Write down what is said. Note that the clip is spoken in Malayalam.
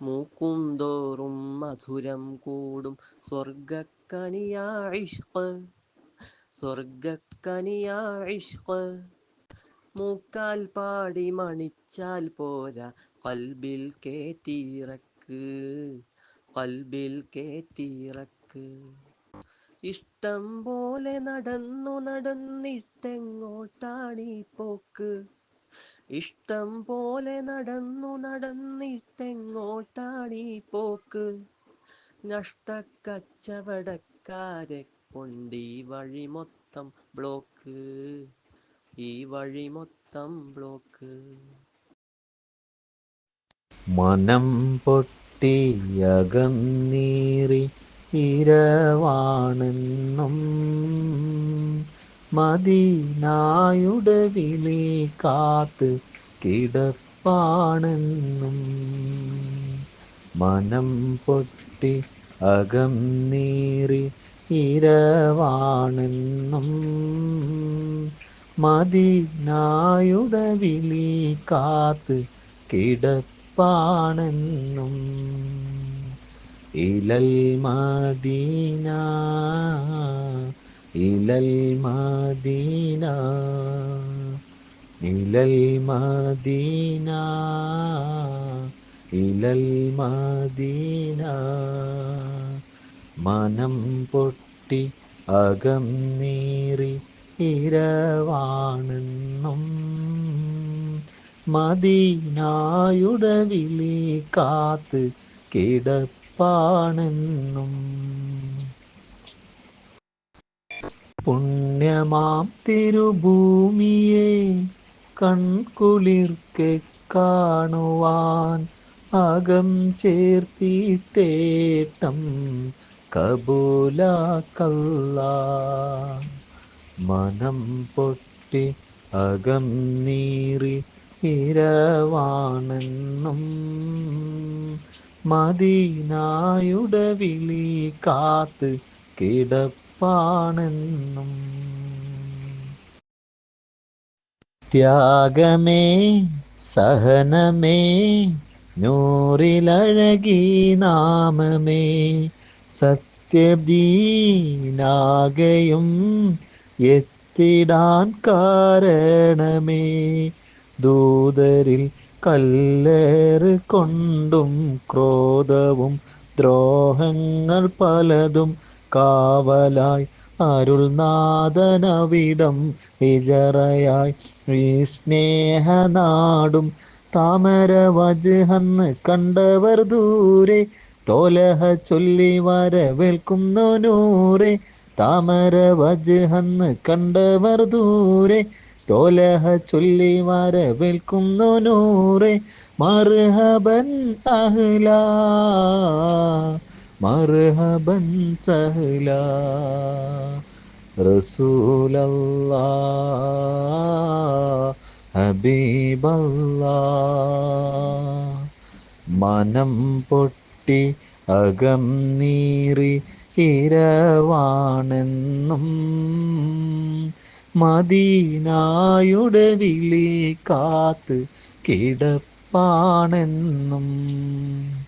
മൂക്കുംതോറും മധുരം കൂടും. സ്വർഗക്കനിയാ ഇഷ്ക് മൂക്കാൽ പാടി മണിച്ചാൽ പോരാ കൽബിൽ കേറ്റിറക്ക് കൽബിൽ കേറ്റിറക്ക് ഇഷ്ടം പോലെ നടന്നു നടന്നിട്ടെങ്ങോട്ടാണീ പോക്ക് ഇഷ്ടം പോലെ നടന്നു നടന്നിട്ടെങ്ങോട്ടാണീ പോക്ക്? നഷ്ടക്കച്ചവടക്കാരെ കൊണ്ടീ വഴി മൊത്തം ബ്ലോക്ക്. ഈ വഴി മൊത്തം ബ്ലോക്ക്. മനം പൊട്ടിയകന്നീറി ഇരവാണെന്നും മദീനായുടെ വിളി കാത്ത് കിടപ്പാണെന്നും. മനം പൊട്ടി അകം നീറി ഇരവാണെന്നും. മദീനായുടെ വിളി കാത്ത് കിടപ്പാണെന്നും. ഇലൽ മദീന ഇലൽ മദീന ഇലൽ മദീന ഇലൽ മദീന. മനം പൊട്ടി അകം നീറി ഇരവാണെന്നും മദീനായുടെ വിളി കാത്ത് കിടപ്പാണെന്നും പുണ്യമാം തിരുഭൂമിയെ കൺകുളിർക്കെ കാണുവാൻ അകം ചേർത്തിട്ടം കബൂലാക്കല്ല. മനം പൊട്ടി അകം നീറി ഇരവാണെന്നും മദീനായുടെ വിളി കാത്ത് കിടപ്പാണെന്നും ത്യാഗമേ സഹനമേ നൂറിലഴകി നാമമേ. സത്യദീനാകയും എത്തിടാൻ കാരണമേ. ദൂതരിൽ കല്ലേറ് കൊണ്ടും ക്രോധവും ദ്രോഹങ്ങൾ പലതും കാവലായി അരുൾനാഥനവിടം വിജറയായി ഈ സ്നേഹനാടും താമര വജഹന്ന് കണ്ടവർ ദൂരെ തോലഹ ചൊല്ലി വരവേൽക്കുന്നു നൂറെ. താമര വജഹന്ന് കണ്ടവർ ദൂരെ തോലഹ ചൊല്ലി വരവേൽക്കുന്നു നൂറെ. മർഹബൻ അഹ്ല മർഹബൻ സഹല റസൂലല്ലാ ഹബീബല്ലാ. മനം പൊട്ടി അകം നീറി ഇരവാണെന്നും മദീനായുടെ വിളി കാത്ത് കിടപ്പാണെന്നും